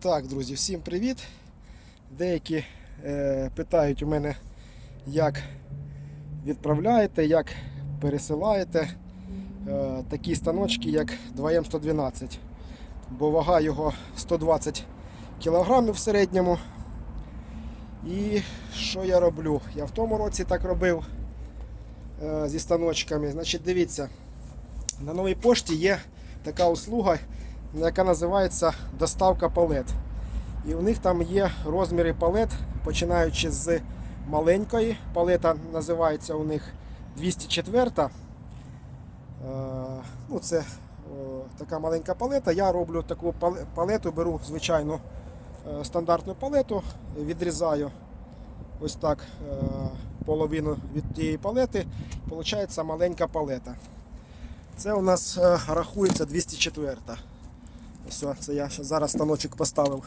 Так, друзі, всім привіт. Деякі е, питають у мене, як відправляєте, як пересилаєте е, такі станочки, як 2М112. Бо вага його 120 кг в середньому. І що я роблю? Я в тому році так робив е, зі станочками. Значить, дивіться, на новій пошті є така услуга, яка називається доставка палет. І у них там є розміри палет, починаючи з маленької. Палета називається у них 204. Е, Ну, це така маленька палета. Я роблю таку палету, беру звичайну е, стандартну палету, відрізаю ось так е, половину від тієї палети. Получається маленька палета. Це у нас рахується 204. Ось, це я зараз станочок поставив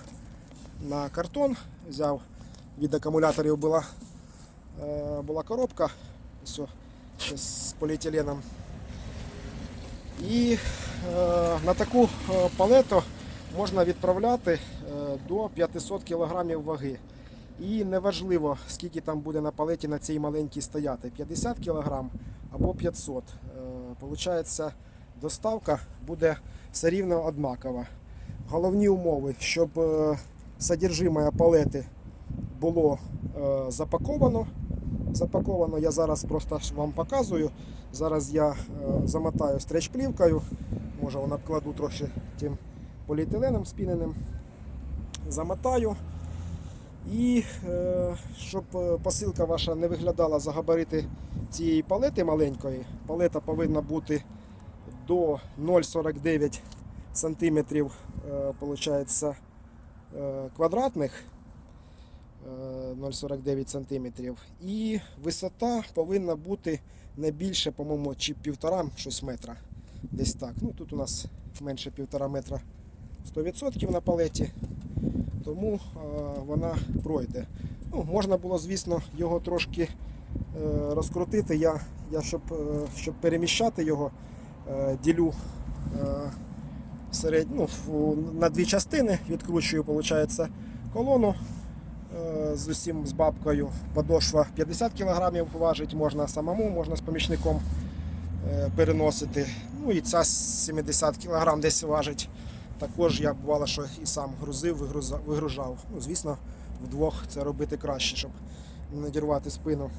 на картон, взяв від акумуляторів була, е, була коробка ось, з поліетиленом. І е, на таку е, палету можна відправляти е, до 500 кг ваги. І неважливо, скільки там буде на палеті на цій маленькій стояти, 50 кг або 500. Е, Получається, доставка буде все рівно однакова. Головні умови, щоб е, содержимое палети було е, запаковано. Запаковано я зараз просто вам показую. Зараз я е, замотаю стрейч-плівкою, може вона вкладу трохи тим поліетиленом спіненим. Замотаю. І щоб посилка ваша не виглядала за габарити цієї палети маленької, палета повинна бути до 0,49 сантиметрів е, получається, е, квадратних. е, 0,49 сантиметрів. І висота повинна бути не більше, по-моєму, чи півтора щось метра. Десь так. Ну, тут у нас менше півтора метра 100% на палеті. Тому е, вона пройде. Ну, можна було, звісно, його трошки е, розкрутити. Я, я щоб, е, щоб переміщати його, е, ділю е, серед, ну, на дві частини, відкручую, виходить, колону е, з усім з бабкою. Подошва 50 кг важить, можна самому, можна з помічником е, переносити. Ну і ця 70 кг десь важить. Також я бувало, що і сам грузив, вигружав. Ну, звісно, вдвох це робити краще, щоб не надірвати спину.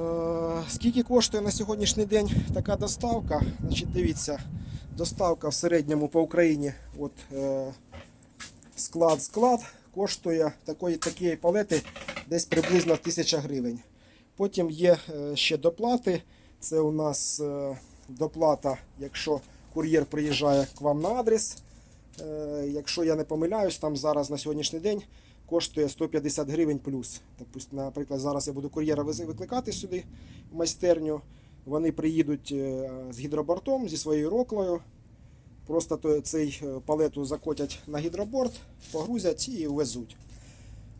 Е, Скільки коштує на сьогоднішній день така доставка? Значить, дивіться, доставка в середньому по Україні от, е, склад-склад коштує такої, такої палети десь приблизно 1000 гривень. Потім є е, ще доплати. Це у нас е, доплата, якщо кур'єр приїжджає к вам на адрес. Е, Якщо я не помиляюсь, там зараз на сьогоднішній день коштує 150 гривень плюс. Наприклад, зараз я буду кур'єра викликати сюди в майстерню. Вони приїдуть е, з гідробортом, зі своєю роклою. Просто цей е, палету закотять на гідроборт, погрузять і везуть.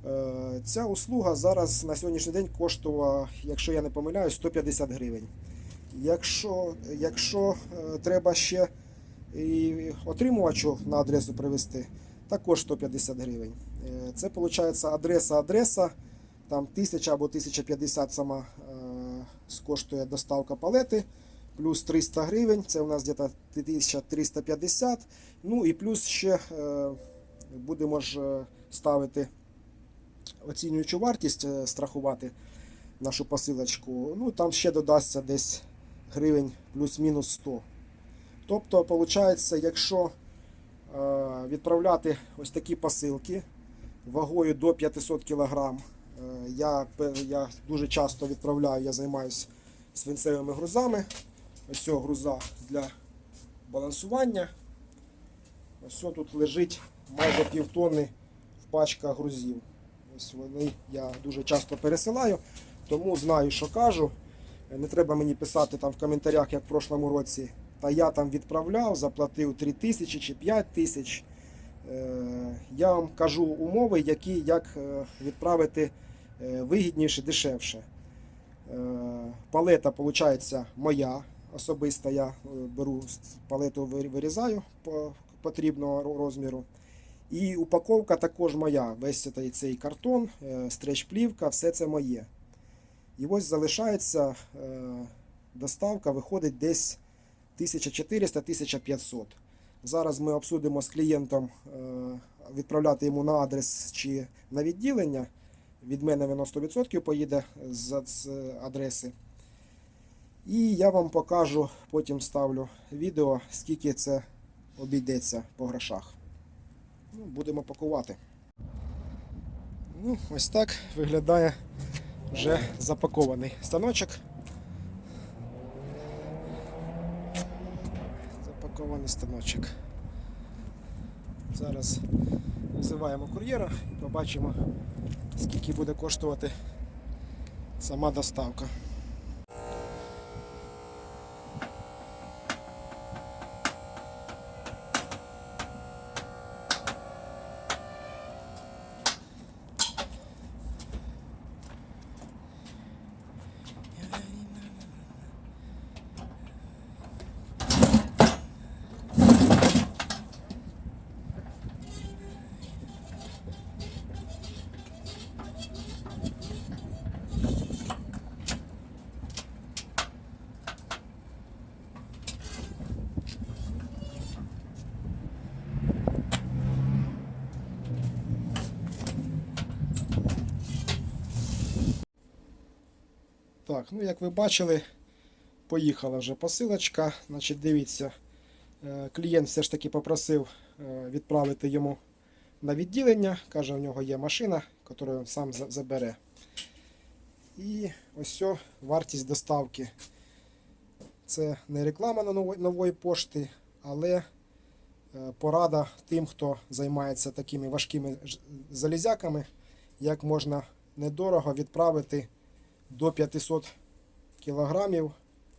Е, Ця услуга зараз на сьогоднішній день коштувала, якщо я не помиляюсь, 150 гривень. Якщо, якщо треба ще і отримувачу на адресу привезти, також 150 гривень. Е, Це виходить адреса-адреса, там 1000 або 1050 сама е, коштує доставка палети, плюс 300 гривень, це у нас десь 1350. Ну і плюс ще е, будемо ж ставити оцінюючу вартість, страхувати нашу посилочку. Ну там ще додасться десь гривень плюс-мінус 100. Тобто, виходить, якщо відправляти ось такі посилки вагою до 500 кг, е, я, я дуже часто відправляю, я займаюся свинцевими грузами. Ось цього груза для балансування. Ось тут лежить майже півтонни в пачках грузів. Ось вони я дуже часто пересилаю, тому знаю, що кажу. Е, Не треба мені писати там в коментарях, як в прошлому році. Та я там відправляв, заплатив 3 тисячі чи 5 тисяч. Е, Я вам кажу умови, які як е, відправити е, вигідніше, дешевше. Палета, виходить, моя особиста. Я беру палету, вир- вирізаю по потрібного розміру. І упаковка також моя. Весь цей, цей картон, стреч-плівка, все це моє. І ось залишається доставка, виходить десь 1400-1500. Зараз ми обсудимо з клієнтом е, відправляти йому на адрес чи на відділення. Від мене воно 100% поїде з адреси. І я вам покажу, потім ставлю відео, скільки це обійдеться по грошах. Ну, будемо пакувати. Ну, ось так виглядає вже запакований станочок. Запакований станочок. Зараз визиваємо кур'єра і побачимо, скільки буде коштувати сама доставка. Так, ну як ви бачили, поїхала вже посилочка. Значить, дивіться, е, клієнт все ж таки попросив е, відправити йому на відділення. Каже, у нього є машина, яку він сам забере. І ось вартість доставки. Це не реклама на нової, пошти, але е, порада тим, хто займається такими важкими залізяками, як можна недорого відправити до 500 кілограмів.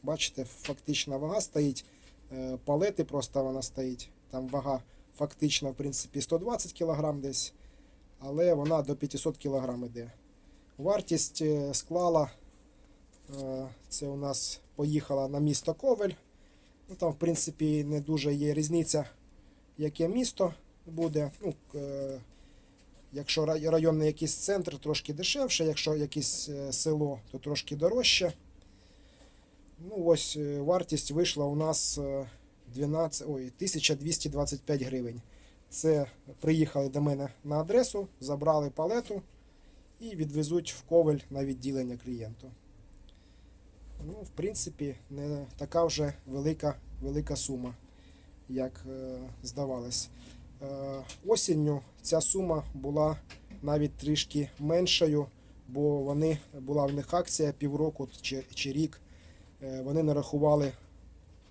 Бачите, фактична вага стоїть. Е, Палети просто вона стоїть. Там вага фактично, в принципі, 120 кілограм десь, але вона до 500 кілограм йде. Вартість е, склала. е, Це у нас поїхала на місто Ковель. Ну, там, в принципі, не дуже є різниця, яке місто буде. Ну, Якщо районний якийсь центр, трошки дешевше, якщо якесь е, село, то трошки дорожче. Ну, ось е, вартість вийшла у нас е, 12, ой, 1225 гривень. Це приїхали до мене на адресу, забрали палету і відвезуть в ковель на відділення клієнту. Ну, в принципі, не така вже велика, велика сума, як е, здавалось. Е, Осінню ця сума була навіть трішки меншою, бо вони була в них акція півроку чи, чи рік. Е, Вони нарахували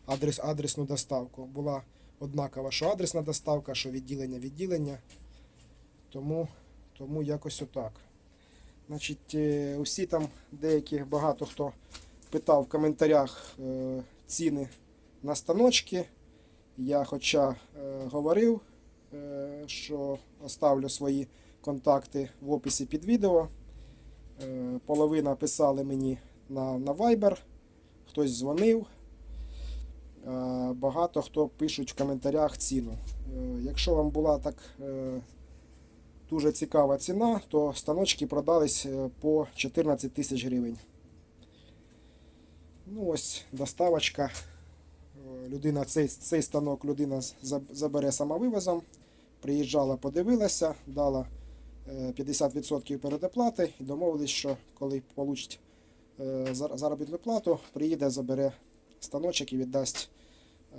адрес, адресну доставку. Була однакова, що адресна доставка, що відділення відділення. Тому, тому якось отак. Значить, е, усі там деякі багато хто питав в коментарях ціни на станочки. Я хоча говорив, що оставлю свої контакти в описі під відео. Е, Половина писали мені на, на Viber, хтось дзвонив. Е, Багато хто пишуть в коментарях ціну. Е, Якщо вам була так дуже цікава ціна, то станочки продались по 14 тисяч гривень. Ну ось доставочка. Людина, цей, цей станок людина забере самовивозом. Приїжджала, подивилася, дала е, 50% передоплати і домовились, що коли получить е, заробітну плату, приїде, забере станочок і віддасть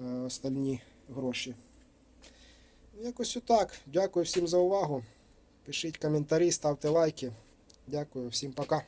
е, остальні гроші. Якось отак. Дякую всім за увагу. Пишіть коментарі, ставте лайки. Дякую, всім пока.